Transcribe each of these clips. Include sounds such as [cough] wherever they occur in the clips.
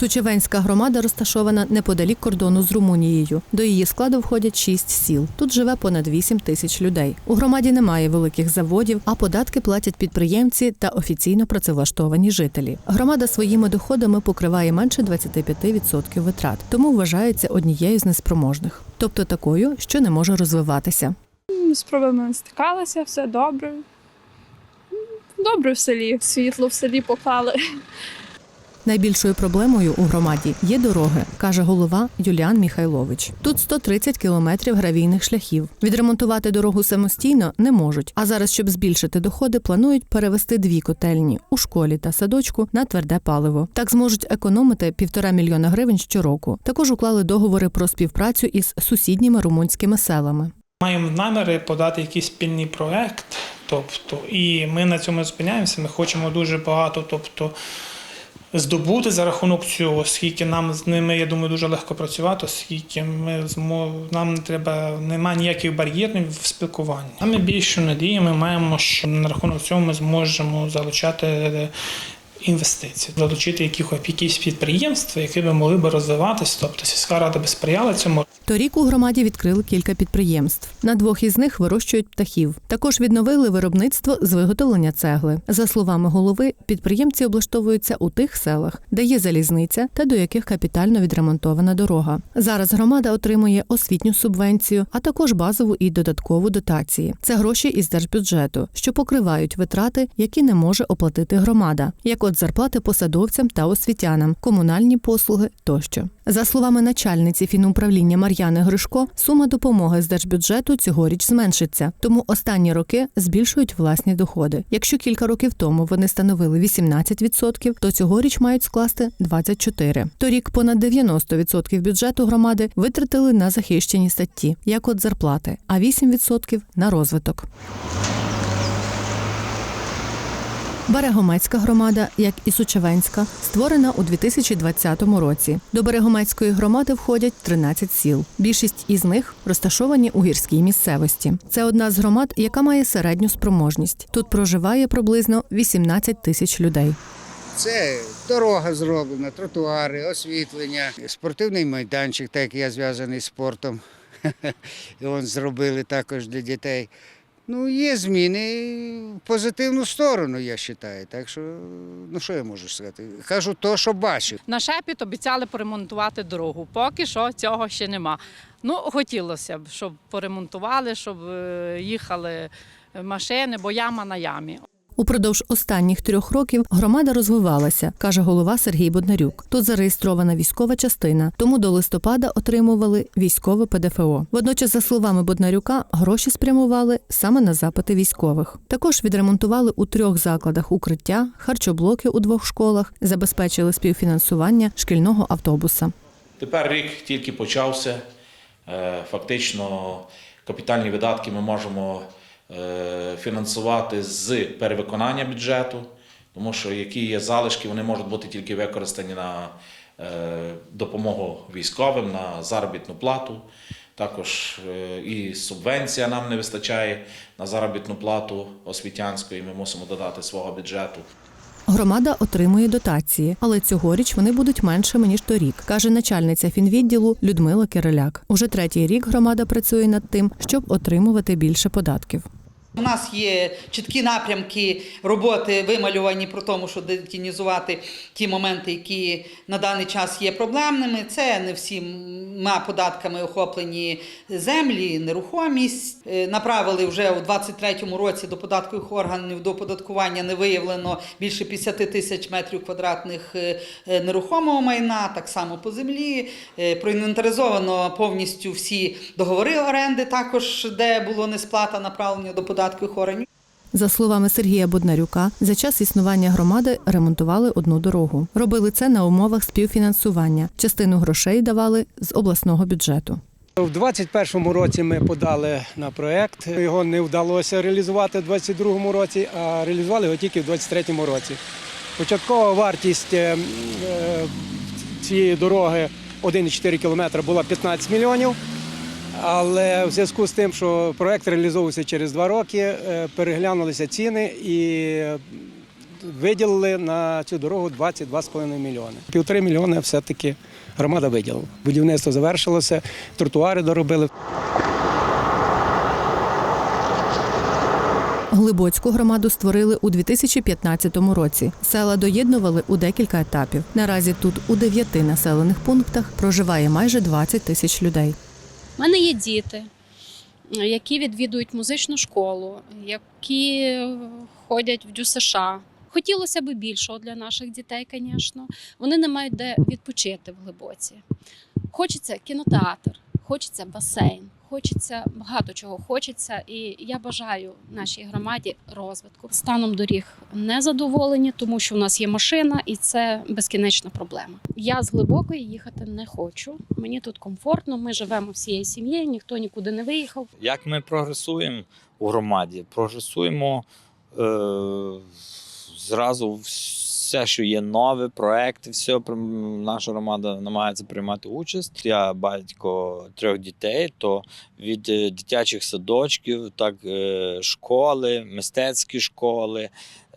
Сучевенська громада розташована неподалік кордону з Румунією. До її складу входять шість сіл. Тут живе понад 8 тисяч людей. У громаді немає великих заводів, а податки платять підприємці та офіційно працевлаштовані жителі. Громада своїми доходами покриває менше 25% витрат, тому вважається однією з неспроможних, тобто такою, що не може розвиватися. З проблемами стикалася, все добре. Добре в селі. Світло в селі поклали. Найбільшою проблемою у громаді є дороги, каже голова Юліан Міхайлович. Тут 130 кілометрів гравійних шляхів. Відремонтувати дорогу самостійно не можуть. А зараз, щоб збільшити доходи, планують перевести дві котельні у школі та садочку на тверде паливо. Так зможуть економити півтора мільйона гривень щороку. Також уклали договори про співпрацю із сусідніми румунськими селами. Маємо наміри подати якийсь спільний проект, тобто, і ми на цьому зупиняємося. Ми хочемо дуже багато, тобто. Здобути за рахунок цього, оскільки нам з ними, я думаю, дуже легко працювати, оскільки ми змо... нам не треба, немає ніяких бар'єрів в спілкуванні. А ми більше надії, ми маємо, що на рахунок цього ми зможемо залучати інвестиції, залучити якихось якісь підприємства, які би могли би розвиватися. Тобто сільська рада би сприяла цьому. Торік у громаді відкрили кілька підприємств. На двох із них вирощують птахів. Також відновили виробництво з виготовлення цегли. За словами голови, підприємці облаштовуються у тих селах, де є залізниця та до яких капітально відремонтована дорога. Зараз громада отримує освітню субвенцію, а також базову і додаткову дотації. Це гроші із держбюджету, що покривають витрати, які не може оплатити громада, як от зарплати посадовцям та освітянам, комунальні послуги тощо. За словами начальниці фінуправління Мар'яни Гришко, сума допомоги з держбюджету цьогоріч зменшиться, тому останні роки збільшують власні доходи. Якщо кілька років тому вони становили 18%, то цьогоріч мають скласти 24%. Торік понад 90% бюджету громади витратили на захищені статті, як от зарплати, а 8% – на розвиток. Берегомецька громада, як і Сучевенська, створена у 2020 році. До Берегомецької громади входять 13 сіл. Більшість із них розташовані у гірській місцевості. Це одна з громад, яка має середню спроможність. Тут проживає приблизно 18 тисяч людей. Це дорога зроблена, тротуари, освітлення, спортивний майданчик, так як я зв'язаний з спортом. [laughs] І он зробили також для дітей. Ну, є зміни в позитивну сторону, я вважаю. Так що, ну що я можу сказати? Кажу то, що бачив. На шепіт обіцяли поремонтувати дорогу. Поки що цього ще нема. Ну, хотілося б, щоб поремонтували, щоб е, їхали машини, бо яма на ямі. Упродовж останніх трьох років громада розвивалася, каже голова Сергій Боднарюк. Тут зареєстрована військова частина, тому до листопада отримували військове ПДФО. Водночас, за словами Боднарюка, гроші спрямували саме на запити військових. Також відремонтували у трьох закладах укриття, харчоблоки у двох школах, забезпечили співфінансування шкільного автобуса. Тепер рік тільки почався. Е, Фактично, капітальні видатки ми можемо фінансувати з перевиконання бюджету, тому що які є залишки, вони можуть бути тільки використані на е, допомогу військовим, на заробітну плату. Також е, і субвенція нам не вистачає на заробітну плату освітянську, і ми мусимо додати свого бюджету. Громада отримує дотації, але цьогоріч вони будуть меншими ніж торік, каже начальниця фінвідділу Людмила Кириляк. Уже третій рік громада працює над тим, щоб отримувати більше податків. У нас є чіткі напрямки роботи, вималювані про тому, що детінізувати ті моменти, які на даний час є проблемними. Це не всіма податками охоплені землі, нерухомість. Е, Направили вже у 23-му році до податкових органів до податкування не виявлено більше 50 тисяч метрів квадратних е, е, нерухомого майна, так само по землі. Проінвентаризовано повністю всі договори оренди, також де було несплата направлення до податкових органів. За словами Сергія Боднарюка, за час існування громади ремонтували одну дорогу. Робили це на умовах співфінансування. Частину грошей давали з обласного бюджету. У 2021 році ми подали на проект. Його не вдалося реалізувати у 2022 році, а реалізували його тільки в 2023 році. Початкова вартість е, е, цієї дороги 1,4 кілометра була 15 мільйонів. Але в зв'язку з тим, що проект реалізовувався через два роки, е, переглянулися ціни і виділили на цю дорогу 22,5 мільйони. Півтори мільйони все-таки громада виділила. Будівництво завершилося, тротуари доробили. Глибоцьку громаду створили у 2015 році. Села доєднували у декілька етапів. Наразі тут у дев'яти населених пунктах проживає майже 20 тисяч людей. У мене є діти, які відвідують музичну школу, які ходять в ДЮСШ. Хотілося б більшого для наших дітей, звісно. Вони не мають де відпочити в глибоці. Хочеться кінотеатр, хочеться басейн, хочеться багато чого хочеться. І я бажаю нашій громаді розвитку. Станом доріг не задоволені, тому що у нас є машина, і це безкінечна проблема. Я з глибокої їхати не хочу. Мені тут комфортно. Ми живемо всією сім'єю, ніхто нікуди не виїхав. Як ми прогресуємо у громаді? Прогресуємо е, зразу все, що є нове, проекти, все наша громада намагається приймати участь. Я батько трьох дітей, то від е, дитячих садочків, так е, школи, мистецькі школи,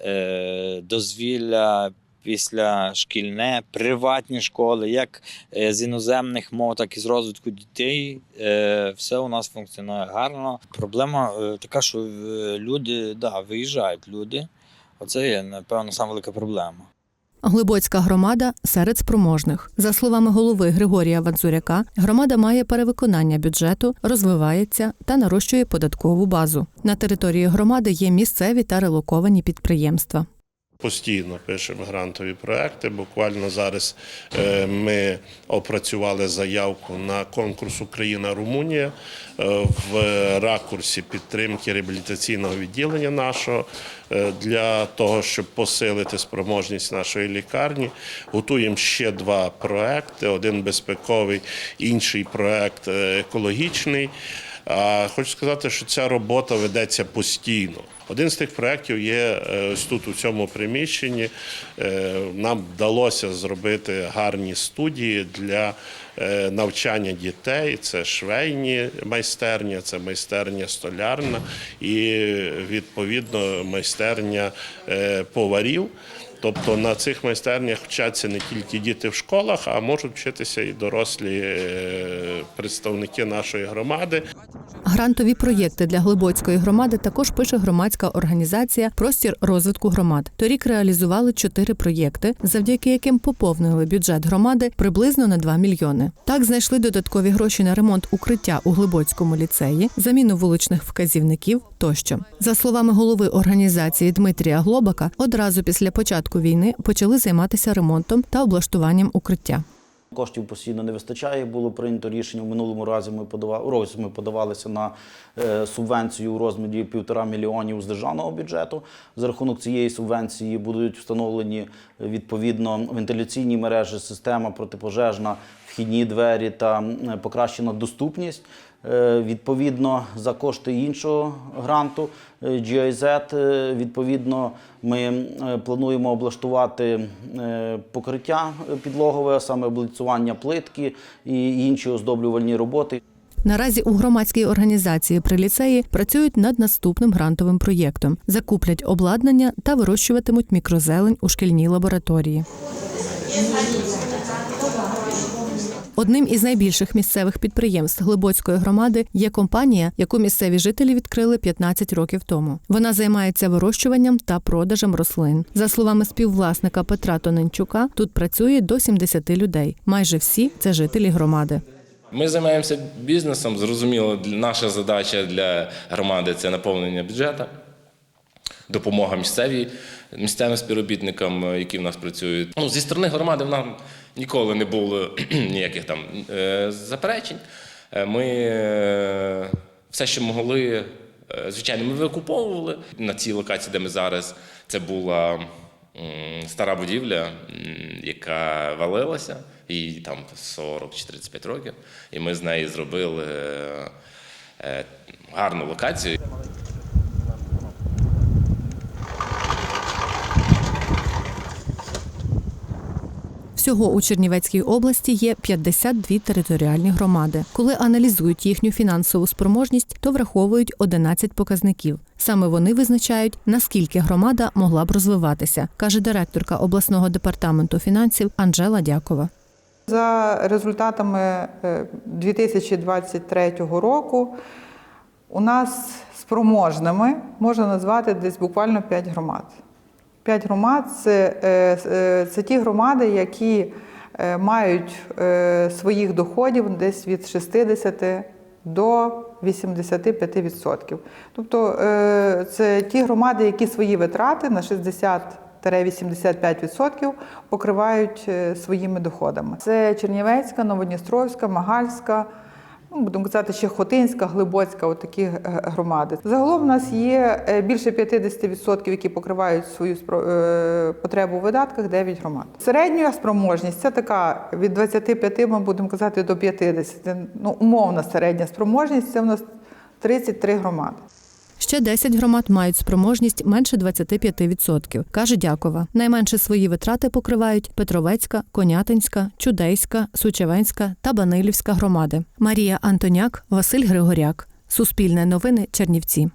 е, дозвілля. Після шкільне, приватні школи, як з іноземних мов, так і з розвитку дітей. Все у нас функціонує гарно. Проблема така, що люди да, виїжджають люди. Оце є, напевно, саме велика проблема. Глибоцька громада серед спроможних. За словами голови Григорія Вадзуряка, громада має перевиконання бюджету, розвивається та нарощує податкову базу. На території громади є місцеві та релоковані підприємства. Постійно пишемо грантові проекти. Буквально зараз е, ми опрацювали заявку на конкурс Україна-Румунія е, в ракурсі підтримки реабілітаційного відділення нашого е, для того, щоб посилити спроможність нашої лікарні. Готуємо ще два проекти: один безпековий, інший проект екологічний. Хочу сказати, що ця робота ведеться постійно. Один з тих проєктів є е, ось тут, у цьому приміщенні. Е, Нам вдалося зробити гарні студії для е, навчання дітей. Це швейні майстерня, це майстерня столярна і відповідно майстерня поварів. Тобто на цих майстернях вчаться не тільки діти в школах, а можуть вчитися і дорослі е, представники нашої громади. Грантові проєкти для Глибоцької громади також пише громадська організація Простір розвитку громад. Торік реалізували чотири проєкти, завдяки яким поповнили бюджет громади приблизно на 2 мільйони. Так знайшли додаткові гроші на ремонт укриття у Глибоцькому ліцеї, заміну вуличних вказівників тощо. За словами голови організації Дмитрія Глобака, одразу після початку війни почали займатися ремонтом та облаштуванням укриття. Коштів постійно не вистачає. Було прийнято рішення. В минулому разі ми подавали ми подавалися на е, субвенцію у розмірі півтора мільйонів з державного бюджету. За рахунок цієї субвенції будуть встановлені е, відповідно вентиляційні мережі, система протипожежна, вхідні двері та покращена доступність. Е, Відповідно, за кошти іншого гранту е, GIZ, е, відповідно, ми плануємо облаштувати покриття підлогове, саме облицювання плитки і інші оздоблювальні роботи. Наразі у громадській організації при ліцеї працюють над наступним грантовим проєктом: закуплять обладнання та вирощуватимуть мікрозелень у шкільній лабораторії. Одним із найбільших місцевих підприємств Глибоцької громади є компанія, яку місцеві жителі відкрили 15 років тому. Вона займається вирощуванням та продажем рослин. За словами співвласника Петра Тоненчука, тут працює до 70 людей. Майже всі це жителі громади. Ми займаємося бізнесом. Зрозуміло, наша задача для громади це наповнення бюджету, допомога місцевій, місцевим співробітникам, е, які в нас працюють. Ну, зі сторони громади в нас ніколи не було [clears throat] ніяких там е, заперечень. Е, Ми все, що могли, звичайно, ми викуповували на цій локації, де ми зараз. Це була стара будівля, яка валилася, їй там 40 чи 35 років. І ми з неї зробили гарну локацію. Всього у Чернівецькій області є 52 територіальні громади. Коли аналізують їхню фінансову спроможність, то враховують 11 показників. Саме вони визначають, наскільки громада могла б розвиватися, каже директорка обласного департаменту фінансів Анжела Дякова. За результатами е, 2023 року у нас спроможними можна назвати десь буквально 5 громад. 5 громад це, е, е, це ті громади, які е, мають своїх доходів десь від 60 до 85%. Тобто це ті громади, які свої витрати на 60 85% покривають своїми доходами. Це Чернівецька, Новодністровська, Магальська, будемо казати, ще Хотинська, Глибоцька, отакі е, громади. Загалом у нас є е, більше 50%, які покривають свою е, потребу у видатках, 9 громад. Середня спроможність це така від 25, ми будемо казати, до 50. Ну, умовна середня спроможність це у нас 33 громади. Ще 10 громад мають спроможність менше 25%, каже Дякова. Найменше свої витрати покривають Петровецька, Конятинська, Чудейська, Сучевенська та Банилівська громади. Марія Антоняк, Василь Григоряк. Суспільне новини Чернівці.